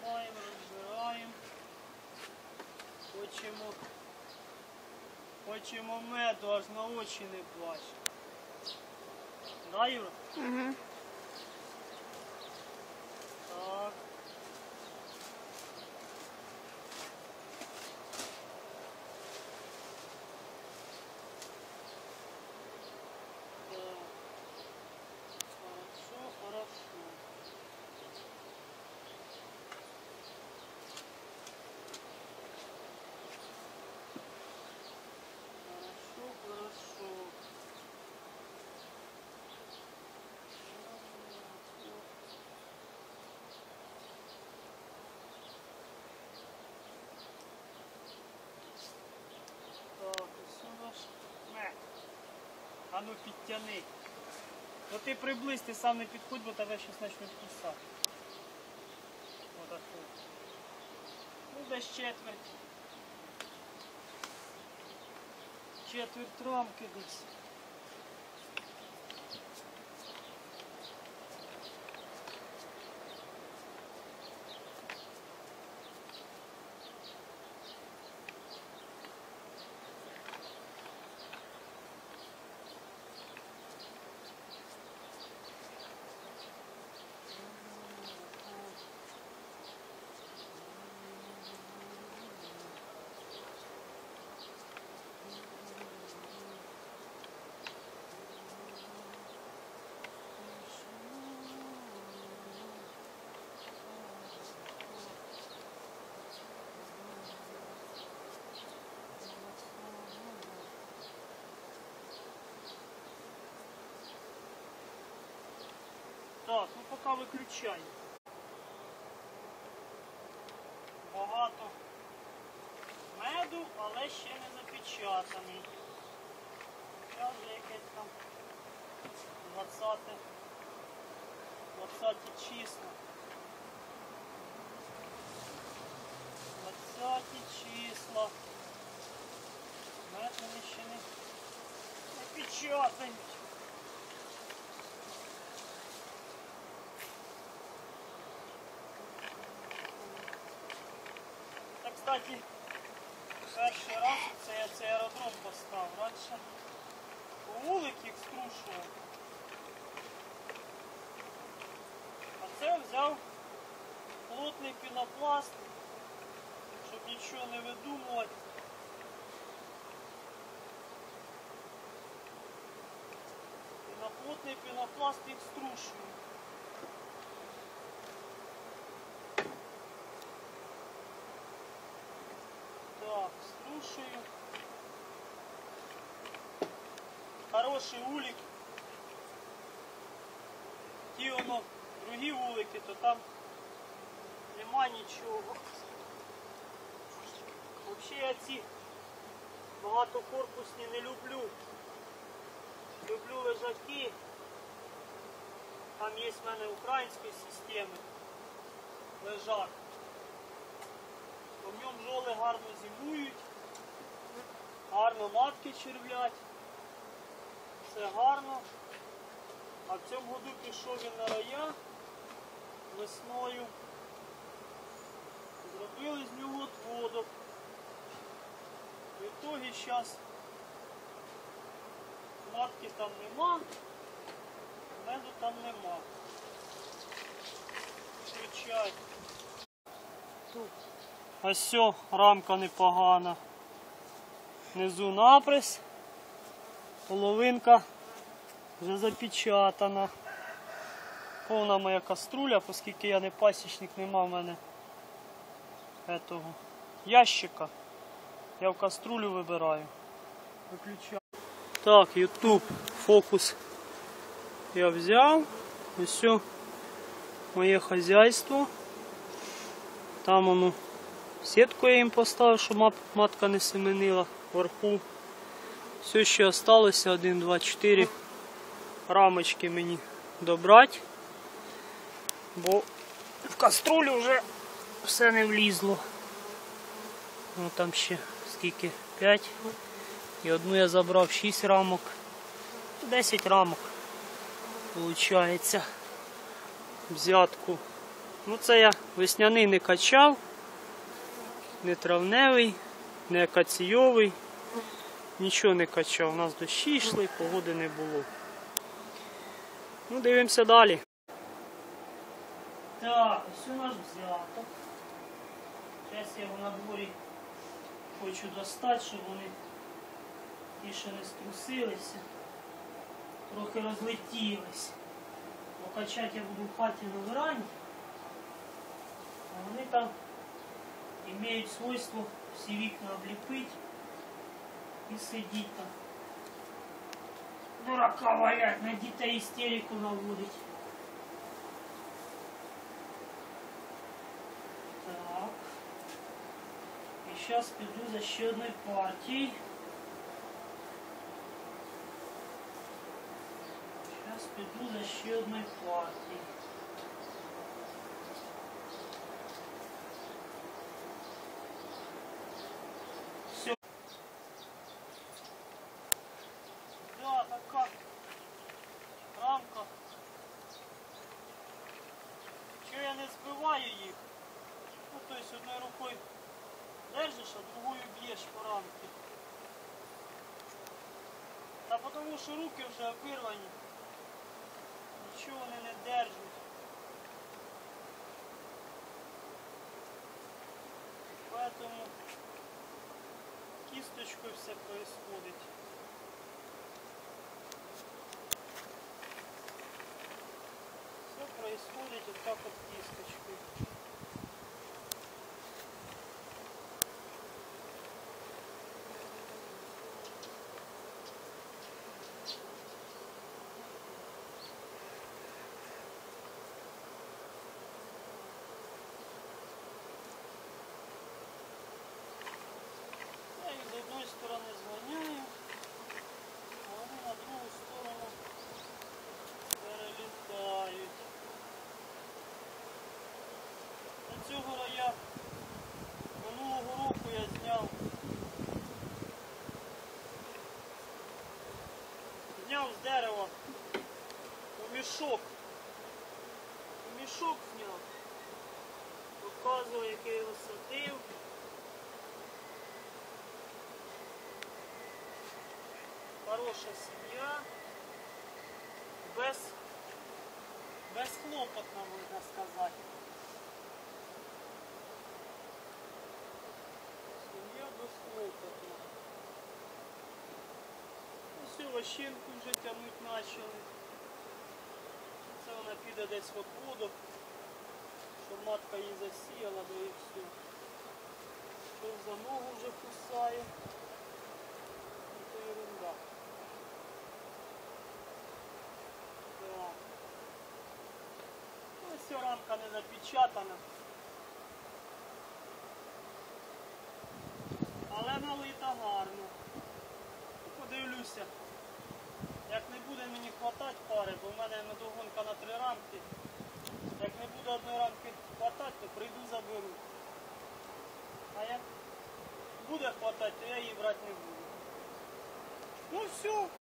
Знімаємо, розбираємо. Хочемо, хочемо меду, аж на очі не плаче. Да, Юра? Угу. Так. Так. Хорошо, хорошо. Хорошо, хорошо. Так, ось у нас мед. А ну підтяни. Ну ти приблизь, ти сам не підходь, бо тебе щось почнуть кусати. Отак. от. Ну десь четверть. Четверть рамки десь. Так, ну поки виключай. Багато меду, але ще не запечатаний. Зараз вже якесь там 20, 20 числа. 20 числа. Мед вони ще не, не кстати, перший раз це я цей аеродром поставив. Раніше вулик їх струшував. А це взяв плотний пінопласт, щоб нічого не видумувати. І на плотний пінопласт їх струшую. Так, слушаю. Хороший улик. Ті воно другі улики, то там нема нічого. Взагалі я ці багатокорпусні не люблю. Люблю лежаки. Там є в мене української системи. Лежак. В ньому бджоли гарно зимують, гарно матки червлять. Все гарно. А в цьому году пішов він на рая весною. Зробили з нього отводок. В ітогі зараз матки там нема, меду там нема. Включай. Ось все, рамка непогана. Внизу наприс, половинка вже запечатана. Повна моя каструля, оскільки я не пасічник, нема в мене этого ящика. Я в каструлю вибираю. Виключаю. Так, YouTube фокус я взяв. Ось все моє хазяйство. Там воно Сітку я їм поставив, щоб матка не семенила вверху. Все ще залишилося 1, 2, 4 рамочки мені добрати. Бо в каструлю вже все не влізло. Ну там ще скільки? 5. І одну я забрав 6 рамок. 10 рамок. Получається. Взятку. Ну це я весняний не качав, не травневий, не акаційовий. Нічого не качав. У нас дощі йшли, погоди не було. Ну, дивимося далі. Так, ось у нас взяток. Зараз я його на дворі хочу достати, щоб вони більше не струсилися. Трохи розлетілись. Бо качати я буду в хаті на веранді. А вони там мають свойство всі вікна обліпити і сидіть там. Дурака валять, на дітей істерику наводить. Так. І зараз піду за ще одною партією. Зараз піду за ще одною партією. Я їх? Ну, то есть одною рукою держиш, а другою б'єш по рамці. Та тому що руки вже обірвані. Нічого вони не держать. Поэтому кисточкой все происходит. Все происходит вот так вот. Я їх з одної сторони зганяю, а вони на другу сторону перелітають. До цього я минулого року я зняв. Зняв з дерева у мішок. У мішок зняв. Показував, який я його садив. Хороша сім'я, без, безхлопотна, можна сказати. Сім'я безхлопотна. Ось і лощинку вже тягнуть почали. Це вона піде десь в отводок, щоб матка її засіяла, да і все. Що за ногу вже кусає. Ну, то ерунда. Так. Рамка не запечатана. Але налита гарно. Подивлюся. Як не буде мені хватати пари, бо в мене медогонка на три рамки. Як не буде одної рамки хватати, то прийду заберу. А як буде хватати, то я її брати не буду. Ну все.